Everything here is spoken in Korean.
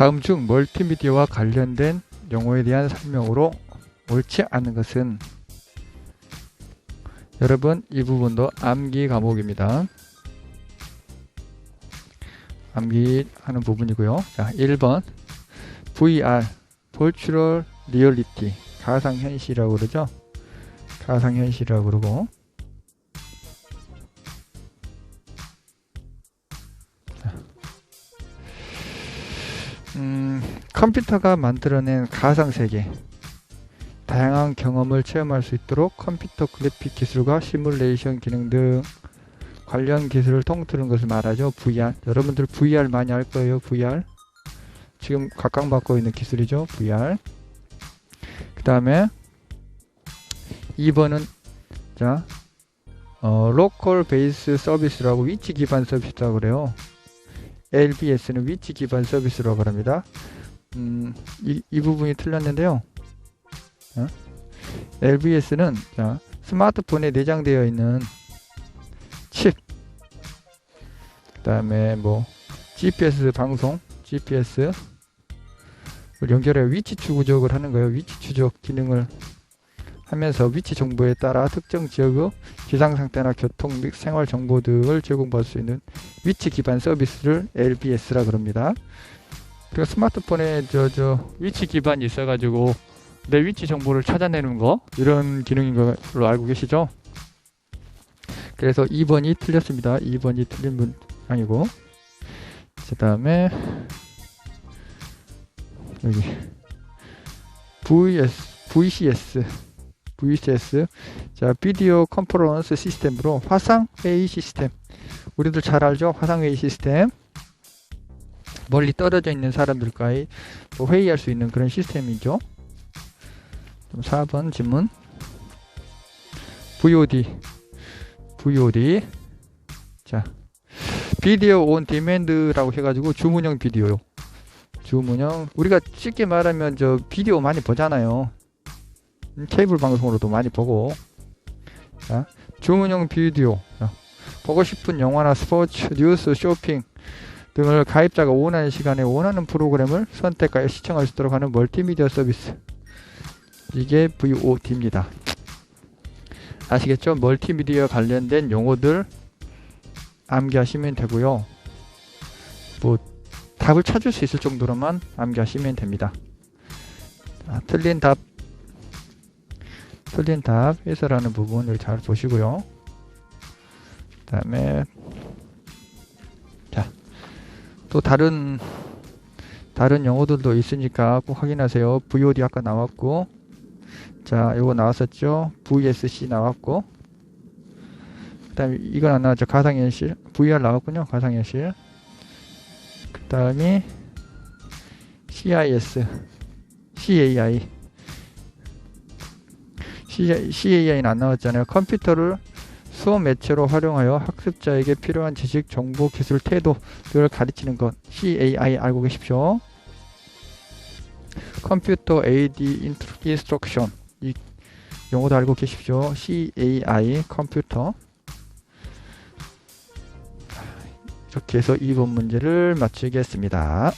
다음 중 멀티미디어와 관련된 용어에 대한 설명으로 옳지 않은 것은 여러분 이 부분도 암기 과목입니다. 암기하는 부분이고요. 자, 1번 VR Virtual Reality 가상현실이라고 그러죠. 가상현실이라고 그러고 음, 컴퓨터가 만들어낸 가상 세계 다양한 경험을 체험할 수 있도록 컴퓨터 그래픽 기술과 시뮬레이션 기능 등 관련 기술을 통틀은 것을 말하죠. VR. 여러분들 VR 많이 알 거예요. VR. 지금 각광받고 있는 기술이죠. VR. 그 다음에 2번은 자 어, 로컬 베이스 서비스라고 위치 기반 서비스라고 그래요. LBS는 위치 기반 서비스라고 합니다. 음, 이, 이 부분이 틀렸는데요. 어? LBS는 자, 스마트폰에 내장되어 있는 칩, 그 다음에 뭐 GPS 방송, GPS 을 연결해 위치 추적을 하는 거예요. 위치 추적 기능을 하면서 위치 정보에 따라 특정 지역의 기상 상태나 교통 및 생활 정보 등을 제공받을 수 있는 위치 기반 서비스를 LBS라 그럽니다. 그 스마트폰에 저 저 위치 기반이 있어가지고 내 위치 정보를 찾아내는 거 이런 기능인 걸로 알고 계시죠? 그래서 2번이 틀렸습니다. 2번이 틀린 문장이고 그 다음에 여기 VS, VCS VCS 자 비디오 컨퍼런스 시스템으로 화상 회의 시스템. 우리들 잘 알죠? 화상 회의 시스템. 멀리 떨어져 있는 사람들과의 뭐 회의할 수 있는 그런 시스템이죠. 4번 질문. VOD VOD 자 비디오 온 디맨드라고 해가지고 주문형 비디오요. 주문형. 우리가 쉽게 말하면 저 비디오 많이 보잖아요. 음, 케이블 방송으로도 많이 보고 자, 주문형 비디오 자, 보고 싶은 영화나 스포츠, 뉴스, 쇼핑 등을 가입자가 원하는 시간에 원하는 프로그램을 선택하여 시청할 수 있도록 하는 멀티미디어 서비스. 이게 VOD입니다. 아시겠죠? 멀티미디어 관련된 용어들 암기하시면 되고요. 뭐 답을 찾을 수 있을 정도로만 암기하시면 됩니다. 자, 틀린 답 틀린 답 해설하는 부분을 잘 보시고요. 그 다음에 자, 또 다른 다른 용어들도 있으니까 꼭 확인하세요. VOD 아까 나왔고 자, 이거 나왔었죠. VSC 나왔고 그 다음에 이건 안 나왔죠. 가상현실 VR 나왔군요. 가상현실 그 다음에 CIS CAI CAI는 안 나왔잖아요. 컴퓨터를 수업 매체로 활용하여 학습자에게 필요한 지식, 정보, 기술, 태도를 가르치는 것. CAI 알고 계십시오. 컴퓨터 AD 인스트럭션. 이 용어도 알고 계십시오. CAI 컴퓨터. 이렇게 해서 2번 문제를 마치겠습니다.